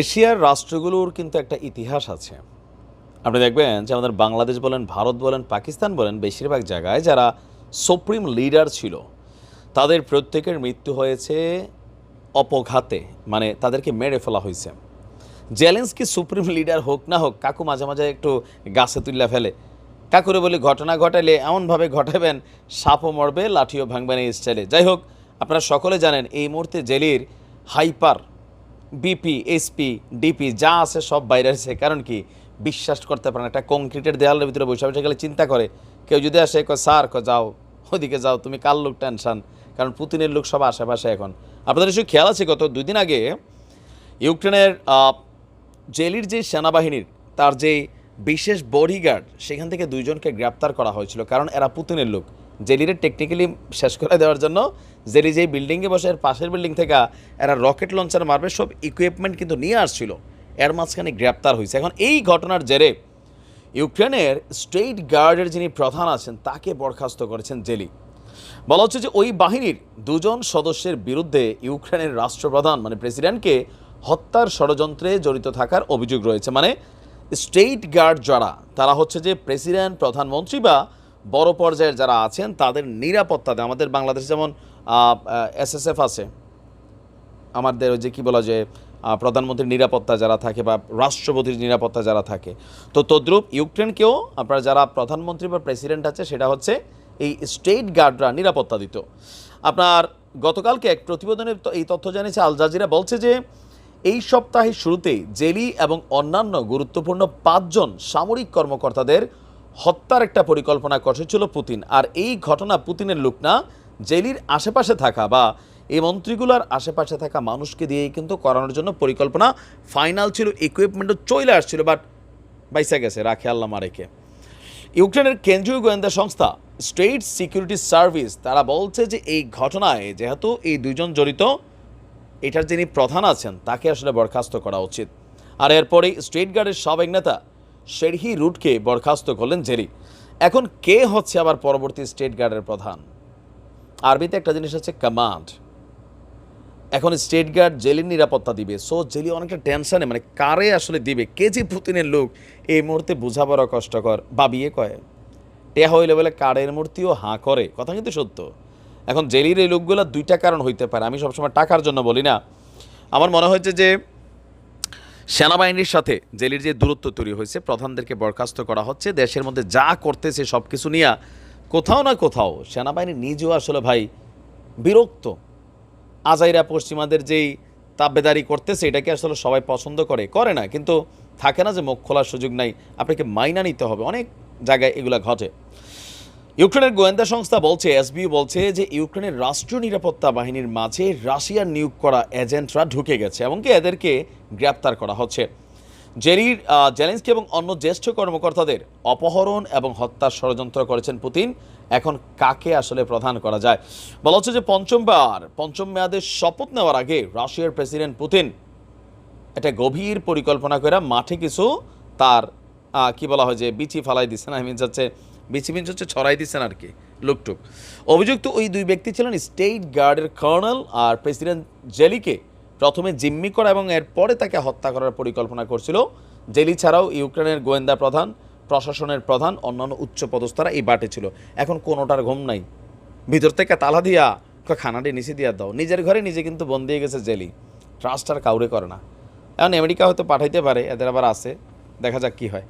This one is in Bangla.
এশিয়ার রাষ্ট্রগুলোর কিন্তু একটা ইতিহাস আছে। আপনি দেখবেন যে আমাদের বাংলাদেশ বলেন, ভারত বলেন, পাকিস্তান বলেন, বেশিরভাগ জায়গায় যারা সুপ্রিম লিডার ছিল, তাদের প্রত্যেকের মৃত্যু হয়েছে অপঘাতে মানে তাদেরকে মেরে ফেলা হয়েছে। চ্যালেঞ্জকে সুপ্রিম লিডার হোক না হোক, কাকু মাঝে মাঝে একটু গাছে তুল্লা ফেলে। কাকুরে বলে, ঘটনা ঘটালে এমনভাবে ঘটাবেন, সাপও মরবে, লাঠিও ভাঙবেন এই স্টাইলে যাই হোক, আপনারা সকলে জানেন, এই মুহূর্তে জেলির হাইপার বিপি, এসপি, ডিপি, যা আছে সব বাইরে আছে। কারণ কি? বিশ্বাস করতে পারে না। একটা কংক্রিটের দেওয়ালের ভিতরে বসে বসে গেলে চিন্তা করে। কেউ যদি আসে, কয়, স্যার ক যাও। ওদিকে যাও, তুমি কার লোক টেনশান? কারণ পুতিনের লোক সব আশেপাশে এখন। আপনাদের কিছু খেয়াল আছে, গত দুই দিন আগে ইউক্রেনের জেলির যে সেনাবাহিনীর, তার যে বিশেষ বডিগার্ড সেখান থেকে দুইজনকে গ্রেপ্তার করা হয়েছিল। কারণ এরা পুতিনের লোক। জেলিরে টেকনিক্যালি শেষ করে দেওয়ার জন্য জেলি যেই বিল্ডিংয়ে বসে, এর পাশের বিল্ডিং থেকে এরা রকেট লঞ্চার মারবে, সব ইকুইপমেন্ট কিন্তু নিয়ে আসছিল। এর মাঝখানে গ্রেপ্তার হয়েছে। এখন এই ঘটনার জেরে ইউক্রেনের স্টেট গার্ডের যিনি প্রধান আছেন, তাকে বরখাস্ত করেছেন জেলি। বলা হচ্ছে যে ওই বাহিনীর দুজন সদস্যের বিরুদ্ধে ইউক্রেনের রাষ্ট্রপ্রধান মানে প্রেসিডেন্টকে হত্যার ষড়যন্ত্রে জড়িত থাকার অভিযোগ রয়েছে। মানে স্টেট গার্ড যারা, তারা হচ্ছে যে প্রেসিডেন্ট প্রধানমন্ত্রী বা বড় পর্যায়ের যারা আছেন, তাদের নিরাপত্তা দেয়। আমাদের বাংলাদেশ যেমন এসএসএফ আছে। আমাদের ওই যে কী বলা যে প্রধানমন্ত্রীর নিরাপত্তা যারা থাকে বা রাষ্ট্রপতির নিরাপত্তা যারা থাকে। তো তদ্রূপ ইউক্রেনকেও আপনার যারা প্রধানমন্ত্রী বা প্রেসিডেন্ট আছে, সেটা হচ্ছে এই স্টেট গার্ডরা নিরাপত্তা দিত। আপনার গতকালকে এক প্রতিবেদনে এই তথ্য জানিয়েছে, আল জাজিরা বলছে যে, এই সপ্তাহের শুরুতেই জেলি এবং অন্যান্য গুরুত্বপূর্ণ পাঁচজন সামরিক কর্মকর্তাদের হত্যার একটা পরিকল্পনা করেছিল পুতিন। আর এই ঘটনা পুতিনের লোক না, জেলির আশেপাশে থাকা বা এই মন্ত্রীগুলোর আশেপাশে থাকা মানুষকে দিয়েই কিন্তু করানোর জন্য পরিকল্পনা ফাইনাল ছিল ইকুইপমেন্টও চলে আসছিল বাট বাইসা গেছে রাখে আল্লাহ মারেকে। ইউক্রেনের কেন্দ্রীয় গোয়েন্দা সংস্থা স্টেট সিকিউরিটি সার্ভিস তারা বলছে যে এই ঘটনায় যেহেতু এই দুইজন জড়িত, এটার যিনি প্রধান আছেন, তাকে আসলে বরখাস্ত করা উচিত। আর এরপরেই স্টেট গার্ডের সাবেক নেতা শেরহি রুটকে বরখাস্ত করলেন জেরি। এখন কে হচ্ছে আবার পরবর্তী স্টেট গার্ডের প্রধান? আরবিতে একটা জিনিস হচ্ছে কমান্ড এখন স্টেট গার্ড জেলির নিরাপত্তা দিবে। সো জেলি অনেকটা টেনশনে মানে কারে আসলে দিবে? কে যে পুতিনের লোক, এই মুহূর্তে বোঝা কষ্টকর। বা বিয়ে কয়? টেহা হইলে বলে কারের মূর্তিও হাঁ করে। কথা কিন্তু সত্য। এখন জেলির এই লোকগুলো দুইটা কারণ হইতে পারে। আমি সবসময় টাকার জন্য বলি না। আমার মনে হয়েছে যে সেনাবাহিনীর সাথে জেলির যে দূরত্ব তৈরি হয়েছে, প্রধানদেরকে বরখাস্ত করা হচ্ছে। দেশের মধ্যে যা করতেছে সব কিছু নিয়ে কোথাও না কোথাও সেনাবাহিনী নিজেও আসলে ভাই বিরক্ত। আজাইরা পশ্চিমাদের যেই তাবেদারি করতেছে, এটাকে আসলে সবাই পছন্দ করে করে না। কিন্তু থাকে না যে মুখ খোলার সুযোগ নাই, আপনাকে মাইনা নিতে হবে। অনেক জায়গায় এগুলা ঘটে। ইউক্রেনের গোয়েন্দা সংস্থা বলছে এসবিউ বলছে যে ইউক্রেনের রাষ্ট্রীয় নিরাপত্তা বাহিনীর মাঝে রাশিয়ার নিয়োগ করা এজেন্টরা ঢুকে গেছে এমনকি এদেরকে গ্রেপ্তার করা হচ্ছে। জেরির জেলেন্সকি এবং অন্য জ্যেষ্ঠ কর্মকর্তাদের অপহরণ এবং হত্যার ষড়যন্ত্র করেছেন পুতিন। এখন কাকে আসলে প্রধান করা যায়? বলা হচ্ছে যে পঞ্চমবার, পঞ্চম মেয়াদের শপথ নেওয়ার আগে রাশিয়ার প্রেসিডেন্ট পুতিন একটা গভীর পরিকল্পনা করে মাঠে কিছু তার কি বলা হয় যে বিচি ফালাই দিচ্ছেন আই মিনস হচ্ছে মিনস হচ্ছে ছড়াই দিচ্ছেন আর কি, লুকটুক। অভিযুক্ত ওই দুই ব্যক্তি ছিলেন স্টেট গার্ডের কর্নেল আর প্রেসিডেন্ট জেলিকে প্রথমে জিম্মি করা এবং এরপরে তাকে হত্যা করার পরিকল্পনা করছিল। জেলি ছাড়াও ইউক্রেনের গোয়েন্দা প্রধান, প্রশাসনের প্রধান, অন্যান্য উচ্চ পদস্থরা এই বাটে ছিল। এখন কোনোটার ঘুম নাই। ভিতর থেকে তালা দিয়া খানাটি নিচে দিয়া দাও। নিজের ঘরে নিজে কিন্তু বন্দি হয়ে গেছে জেলি। ট্রাস্ট আর কাউরে করে না। এখন আমেরিকা হয়তো পাঠাইতে পারে, এদের আবার আছে। দেখা যাক কি হয়।